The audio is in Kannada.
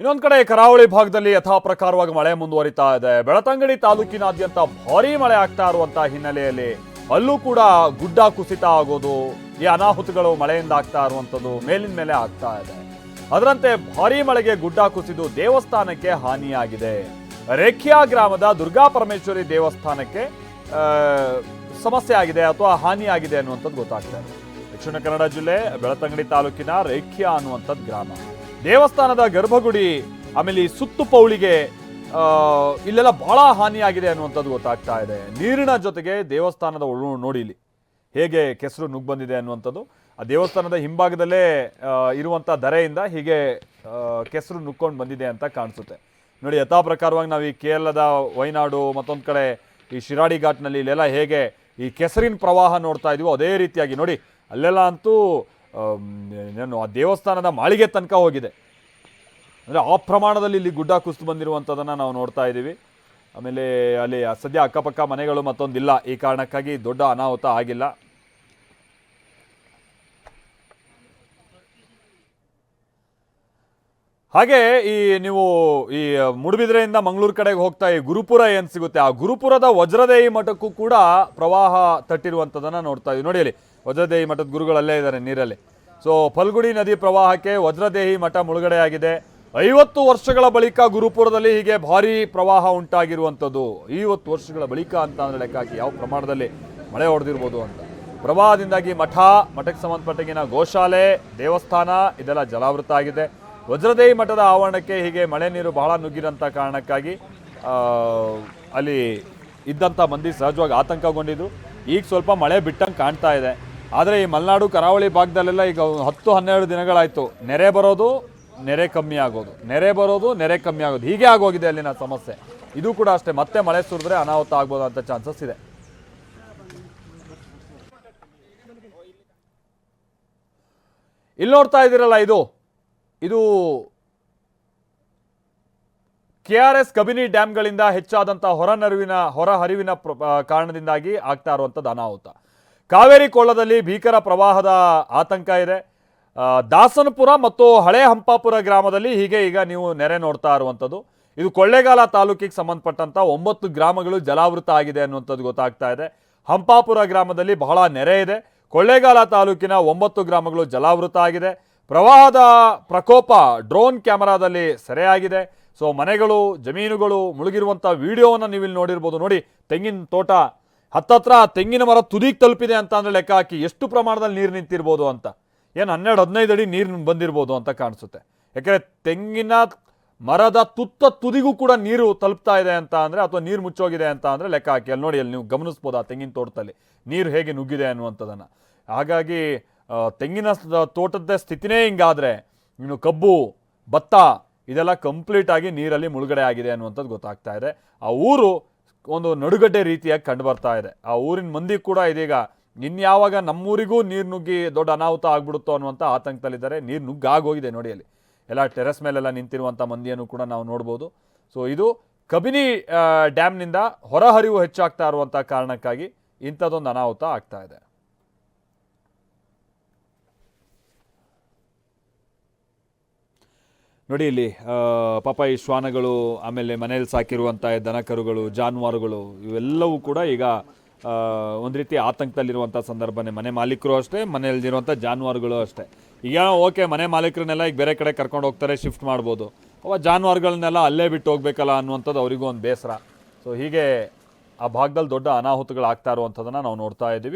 ಇನ್ನೊಂದ್ ಕಡೆ ಕರಾವಳಿ ಭಾಗದಲ್ಲಿ ಯಥಾ ಪ್ರಕಾರವಾಗಿ ಮಳೆ ಮುಂದುವರಿತಾ ಇದೆ. ಬೆಳತಂಗಡಿ ತಾಲೂಕಿನಾದ್ಯಂತ ಭಾರಿ ಮಳೆ ಆಗ್ತಾ ಇರುವಂತಹ ಹಿನ್ನೆಲೆಯಲ್ಲಿ ಅಲ್ಲೂ ಕೂಡ ಗುಡ್ಡ ಕುಸಿತ ಆಗೋದು, ಈ ಅನಾಹುತಗಳು ಮಳೆಯಿಂದ ಆಗ್ತಾ ಇರುವಂಥದ್ದು ಮೇಲಿನ ಮೇಲೆ ಆಗ್ತಾ ಇದೆ. ಅದರಂತೆ ಭಾರಿ ಮಳೆಗೆ ಗುಡ್ಡ ಕುಸಿದು ದೇವಸ್ಥಾನಕ್ಕೆ ಹಾನಿಯಾಗಿದೆ. ರೇಖ್ಯಾ ಗ್ರಾಮದ ದುರ್ಗಾ ಪರಮೇಶ್ವರಿ ದೇವಸ್ಥಾನಕ್ಕೆ ಸಮಸ್ಯೆ ಆಗಿದೆ ಅಥವಾ ಹಾನಿಯಾಗಿದೆ ಅನ್ನುವಂಥದ್ದು ಗೊತ್ತಾಗ್ತಾ ಇದೆ. ದಕ್ಷಿಣ ಕನ್ನಡ ಜಿಲ್ಲೆ, ಬೆಳತಂಗಡಿ ತಾಲೂಕಿನ ರೇಖ್ಯಾ ಅನ್ನುವಂಥದ್ದು ಗ್ರಾಮ. ದೇವಸ್ಥಾನದ ಗರ್ಭಗುಡಿ, ಆಮೇಲೆ ಈ ಸುತ್ತು ಪೌಳಿಗೆ ಇಲ್ಲೆಲ್ಲ ಬಹಳ ಹಾನಿಯಾಗಿದೆ ಅನ್ನುವಂಥದ್ದು ಗೊತ್ತಾಗ್ತಾ ಇದೆ. ನೀರಿನ ಜೊತೆಗೆ ದೇವಸ್ಥಾನದ ಒಳು ನೋಡಿ ಇಲ್ಲಿ. ಹೇಗೆ ಕೆಸರು ನುಗ್ಗ್ ಬಂದಿದೆ ಅನ್ನುವಂಥದ್ದು. ಆ ದೇವಸ್ಥಾನದ ಹಿಂಭಾಗದಲ್ಲೇ ಇರುವಂಥ ಧರೆಯಿಂದ ಹೀಗೆ ಕೆಸರು ನುಕ್ಕೊಂಡು ಬಂದಿದೆ ಅಂತ ಕಾಣಿಸುತ್ತೆ. ನೋಡಿ ಯಥಾ ಪ್ರಕಾರವಾಗಿ ನಾವು ಈ ಕೇರಳದ ವಯನಾಡು ಮತ್ತೊಂದು ಕಡೆ ಈ ಶಿರಾಡಿ ಘಾಟ್ನಲ್ಲಿ ಇಲ್ಲೆಲ್ಲ ಹೇಗೆ ಈ ಕೆಸರಿನ ಪ್ರವಾಹ ನೋಡ್ತಾ ಇದೀವೋ ಅದೇ ರೀತಿಯಾಗಿ ನೋಡಿ. ಅಲ್ಲೆಲ್ಲ ಅಂತೂ ಏನು ಆ ದೇವಸ್ಥಾನದ ಮಾಳಿಗೆ ತನಕ ಹೋಗಿದೆ. ಅಂದರೆ ಆ ಪ್ರಮಾಣದಲ್ಲಿ ಇಲ್ಲಿ ಗುಡ್ಡ ಕುಸಿದು ಬಂದಿರುವಂಥದ್ದನ್ನು ನಾವು ನೋಡ್ತಾ ಇದ್ದೀವಿ. ಆಮೇಲೆ ಅಲ್ಲಿ ಸದ್ಯ ಅಕ್ಕಪಕ್ಕ ಮನೆಗಳು ಮತ್ತೊಂದಿಲ್ಲ. ಈ ಕಾರಣಕ್ಕಾಗಿ ದೊಡ್ಡ ಅನಾಹುತ ಆಗಿಲ್ಲ. ಹಾಗೆ ಈ ನೀವು ಈ ಮುಡುಬಿದ್ರೆಯಿಂದ ಮಂಗಳೂರು ಕಡೆಗೆ ಹೋಗ್ತಾ ಈ ಗುರುಪುರ ಏನು ಸಿಗುತ್ತೆ? ಆ ಗುರುಪುರದ ವಜ್ರದೇಹಿ ಮಠಕ್ಕೂ ಕೂಡ ಪ್ರವಾಹ ತಟ್ಟಿರುವಂಥದ್ದನ್ನು ನೋಡ್ತಾ ಇದ್ದೀವಿ. ನೋಡಿ ಅಲ್ಲಿ ವಜ್ರದೇವಿ ಮಠದ ಗುರುಗಳಲ್ಲೇ ಇದ್ದಾರೆ ನೀರಲ್ಲಿ. ಸೊ ಫಲ್ಗುಡಿ ನದಿ ಪ್ರವಾಹಕ್ಕೆ ವಜ್ರದೇಹಿ ಮಠ ಮುಳುಗಡೆಯಾಗಿದೆ. ಐವತ್ತು ವರ್ಷಗಳ ಬಳಿಕ ಗುರುಪುರದಲ್ಲಿ ಹೀಗೆ ಭಾರಿ ಪ್ರವಾಹ ಉಂಟಾಗಿರುವಂಥದ್ದು. ಐವತ್ತು ವರ್ಷಗಳ ಬಳಿಕ ಅಂತ ಅಂದರೆ ಲೆಕ್ಕ ಯಾವ ಪ್ರಮಾಣದಲ್ಲಿ ಮಳೆ ಹೊಡೆದಿರ್ಬೋದು ಅಂತ. ಪ್ರವಾಹದಿಂದಾಗಿ ಮಠ, ಮಠಕ್ಕೆ ಸಂಬಂಧಪಟ್ಟಗಿನ ಗೋಶಾಲೆ, ದೇವಸ್ಥಾನ ಇದೆಲ್ಲ ಜಲಾವೃತ ಆಗಿದೆ. ವಜ್ರದೇಹಿ ಮಠದ ಆವರಣಕ್ಕೆ ಹೀಗೆ ಮಳೆ ನೀರು ಬಹಳ ನುಗ್ಗಿರಂಥ ಕಾರಣಕ್ಕಾಗಿ ಅಲ್ಲಿ ಇದ್ದಂಥ ಮಂದಿ ಸಹಜವಾಗಿ ಆತಂಕಗೊಂಡಿದ್ದು. ಈಗ ಸ್ವಲ್ಪ ಮಳೆ ಬಿಟ್ಟಂಗೆ ಕಾಣ್ತಾ ಇದೆ. ಆದರೆ ಈ ಮಲೆನಾಡು ಕರಾವಳಿ ಭಾಗದಲ್ಲೆಲ್ಲ ಈಗ ಹತ್ತು ಹನ್ನೆರಡು ದಿನಗಳಾಯಿತು. ನೆರೆ ಬರೋದು, ನೆರೆ ಕಮ್ಮಿ ಆಗೋದು. ನೆರೆ ಬರೋದು, ನೆರೆ ಕಮ್ಮಿ ಆಗೋದು. ಹೀಗೆ ಆಗೋಗಿದೆ ಅಲ್ಲಿನ ಸಮಸ್ಯೆ. ಇದು ಕೂಡ ಅಷ್ಟೇ. ಮತ್ತೆ ಮಳೆ ಸುರಿದ್ರೆ ಅನಾಹುತ ಆಗ್ಬೋದಂತ ಚಾನ್ಸಸ್ ಇದೆ. ಇಲ್ಲಿ ನೋಡ್ತಾ ಇದ್ದೀರಲ್ಲ ಇದು. ಇದು ಕೆ ಆರ್ ಎಸ್ ಕಬಿನಿ ಡ್ಯಾಮ್ಗಳಿಂದ ಹೆಚ್ಚಾದಂಥ ಹೊರನರಿವಿನ ಹೊರಹರಿವಿನ ಪ್ರ- ಕಾರಣದಿಂದಾಗಿ ಆಗ್ತಾ ಇರುವಂಥದ್ದು ಅನಾಹುತ. ಕಾವೇರಿ ಕೊಳ್ಳದಲ್ಲಿ ಭೀಕರ ಪ್ರವಾಹದ ಆತಂಕ ಇದೆ. ದಾಸನಪುರ ಮತ್ತು ಹಳೆ ಹಂಪಾಪುರ ಗ್ರಾಮದಲ್ಲಿ ಹೀಗೆ ಈಗ ನೀವು ನೆರೆ ನೋಡ್ತಾ ಇರುವಂಥದ್ದು. ಇದು ಕೊಳ್ಳೇಗಾಲ ತಾಲೂಕಿಗೆ ಸಂಬಂಧಪಟ್ಟಂತ ಒಂಬತ್ತು ಗ್ರಾಮಗಳು ಜಲಾವೃತ ಆಗಿದೆ ಅನ್ನುವಂಥದ್ದು ಗೊತ್ತಾಗ್ತಾ ಇದೆ. ಹಂಪಾಪುರ ಗ್ರಾಮದಲ್ಲಿ ಬಹಳ ನೆರೆ ಇದೆ. ಕೊಳ್ಳೇಗಾಲ ತಾಲೂಕಿನ ಒಂಬತ್ತು ಗ್ರಾಮಗಳು ಜಲಾವೃತ ಆಗಿದೆ. ಪ್ರವಾಹದ ಪ್ರಕೋಪ ಡ್ರೋನ್ ಕ್ಯಾಮರಾದಲ್ಲಿ ಸೆರೆಯಾಗಿದೆ. ಸೊ ಮನೆಗಳು, ಜಮೀನುಗಳು ಮುಳುಗಿರುವಂಥ ವಿಡಿಯೋವನ್ನು ನೀವು ಇಲ್ಲಿ ನೋಡಿರ್ಬೋದು. ನೋಡಿ, ತೆಂಗಿನ ತೋಟ ಹತ್ತತ್ರ ತೆಂಗಿನ ಮರ ತುದಿಗೆ ತಲುಪಿದೆ ಅಂತ ಅಂದರೆ ಲೆಕ್ಕ ಹಾಕಿ ಎಷ್ಟು ಪ್ರಮಾಣದಲ್ಲಿ ನೀರು ನಿಂತಿರ್ಬೋದು ಅಂತ. ಏನು ಹನ್ನೆರಡು ಹದಿನೈದು ಅಡಿ ನೀರು ಬಂದಿರ್ಬೋದು ಅಂತ ಕಾಣಿಸುತ್ತೆ. ಯಾಕೆಂದರೆ ತೆಂಗಿನ ಮರದ ತುತ್ತ ತುದಿಗೂ ಕೂಡ ನೀರು ತಲುಪ್ತಾ ಇದೆ ಅಂತ ಅಂದರೆ ಅಥವಾ ನೀರು ಮುಚ್ಚೋಗಿದೆ ಅಂತ ಅಂದರೆ ಲೆಕ್ಕ ಹಾಕಿ. ಅಲ್ಲಿ ನೋಡಿ, ಅಲ್ಲಿ ನೀವು ಗಮನಿಸ್ಬೋದು ಆ ತೆಂಗಿನ ತೋಟದಲ್ಲಿ. ನೀರು ಹೇಗೆ ನುಗ್ಗಿದೆ ಅನ್ನುವಂಥದ್ದನ್ನು. ಹಾಗಾಗಿ ತೆಂಗಿನ ತೋಟದ ಸ್ಥಿತಿನೇ ಹಿಂಗಾದರೆ ಇನ್ನು ಕಬ್ಬು, ಭತ್ತ ಇದೆಲ್ಲ ಕಂಪ್ಲೀಟಾಗಿ ನೀರಲ್ಲಿ ಮುಳುಗಡೆ ಆಗಿದೆ ಅನ್ನುವಂಥದ್ದು ಗೊತ್ತಾಗ್ತಾ ಇದೆ. ಆ ಊರು ಒಂದು ನಡುಗಡ್ಡೆ ರೀತಿಯಾಗಿ ಕಂಡು ಬರ್ತಾ ಇದೆ. ಆ ಊರಿನ ಮಂದಿ ಕೂಡ ಇದೀಗ ಇನ್ಯಾವಾಗ ನಮ್ಮೂರಿಗೂ ನೀರು ನುಗ್ಗಿ ದೊಡ್ಡ ಅನಾಹುತ ಆಗ್ಬಿಡುತ್ತೋ ಅನ್ನುವಂಥ ಆತಂಕದಲ್ಲಿದ್ದಾರೆ. ನೀರು ನುಗ್ಗಾಗೋಗಿದೆ ನೋಡಿ ಅಲ್ಲಿ. ಎಲ್ಲ ಟೆರೆಸ್ ಮೇಲೆಲ್ಲ ನಿಂತಿರುವಂಥ ಮಂದಿಯನ್ನು ಕೂಡ ನಾವು ನೋಡ್ಬೋದು. ಸೊ ಇದು ಕಬಿನಿ ಡ್ಯಾಮ್ನಿಂದ ಹೊರಹರಿವು ಹೆಚ್ಚಾಗ್ತಾ ಇರುವಂಥ ಕಾರಣಕ್ಕಾಗಿ ಇಂಥದ್ದೊಂದು ಅನಾಹುತ ಆಗ್ತಾ ಇದೆ. ನೋಡಿ ಇಲ್ಲಿ ಪಾಪ ಈ ಶ್ವಾನಗಳು, ಆಮೇಲೆ ಮನೆಯಲ್ಲಿ ಸಾಕಿರುವಂಥ ದನಕರುಗಳು, ಜಾನುವಾರುಗಳು, ಇವೆಲ್ಲವೂ ಕೂಡ ಈಗ ಒಂದು ರೀತಿ ಆತಂಕದಲ್ಲಿರುವಂಥ ಸಂದರ್ಭನೇ. ಮನೆ ಮಾಲೀಕರು ಅಷ್ಟೇ ಮನೆಯಲ್ಲಿರುವಂಥ ಜಾನುವಾರುಗಳು ಅಷ್ಟೇ. ಈಗ ಓಕೆ, ಮನೆ ಮಾಲೀಕರನ್ನೆಲ್ಲ ಈಗ ಬೇರೆ ಕಡೆ ಕರ್ಕೊಂಡು ಹೋಗ್ತಾರೆ, ಶಿಫ್ಟ್ ಮಾಡ್ಬೋದು. ಅವ ಜಾನುವಾರುಗಳನ್ನೆಲ್ಲ ಅಲ್ಲೇ ಬಿಟ್ಟು ಹೋಗ್ಬೇಕಲ್ಲ ಅನ್ನುವಂಥದ್ದು ಅವರಿಗೂ ಒಂದು ಬೇಸರ. ಸೊ ಹೀಗೆ ಆ ಭಾಗದಲ್ಲಿ ದೊಡ್ಡ ಅನಾಹುತಗಳು ಆಗ್ತಾ ಇರುವಂಥದ್ದನ್ನು ನಾವು ನೋಡ್ತಾ ಇದ್ದೀವಿ.